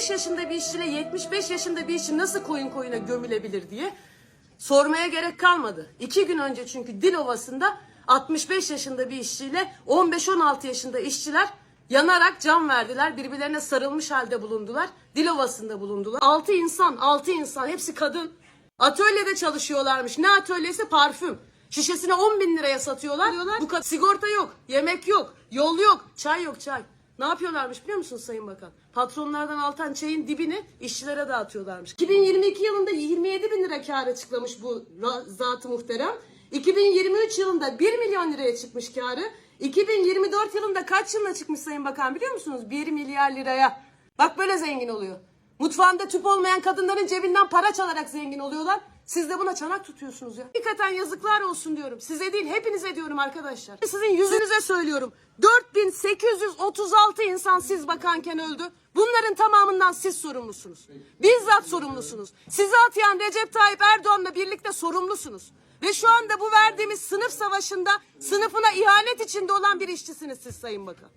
65 yaşında bir işçiyle 75 yaşında bir işçi nasıl koyun koyuna gömülebilir diye sormaya gerek kalmadı. İki gün önce çünkü Dilovası'nda 65 yaşında bir işçiyle 15-16 yaşında işçiler yanarak can verdiler. Birbirlerine sarılmış halde bulundular. Dilovası'nda bulundular. 6 insan, 6 insan hepsi kadın. Atölyede çalışıyorlarmış. Ne atölyesi? Parfüm. Şişesine 10 bin liraya satıyorlar. Bu kadar. Sigorta yok, yemek yok, yol yok, çay yok çay. Ne yapıyorlarmış biliyor musunuz Sayın Bakan? Patronlardan altan çayın dibini işçilere dağıtıyorlarmış. 2022 yılında 27 bin lira kar açıklamış bu zat-ı muhterem. 2023 yılında 1 milyon liraya çıkmış karı. 2024 yılında kaç yılına çıkmış Sayın Bakan biliyor musunuz? 1 milyar liraya. Bak böyle zengin oluyor. Mutfağında tüp olmayan kadınların cebinden para çalarak zengin oluyorlar. Siz de buna çanak tutuyorsunuz ya. Hakikaten yazıklar olsun diyorum. Size değil hepinize diyorum arkadaşlar. Sizin yüzünüze söylüyorum. 4836 insan siz bakanken öldü. Bunların tamamından siz sorumlusunuz. Bizzat sorumlusunuz. Sizi atayan Recep Tayyip Erdoğan'la birlikte sorumlusunuz. Ve şu anda bu verdiğimiz sınıf savaşında sınıfına ihanet içinde olan bir işçisiniz siz Sayın Bakan.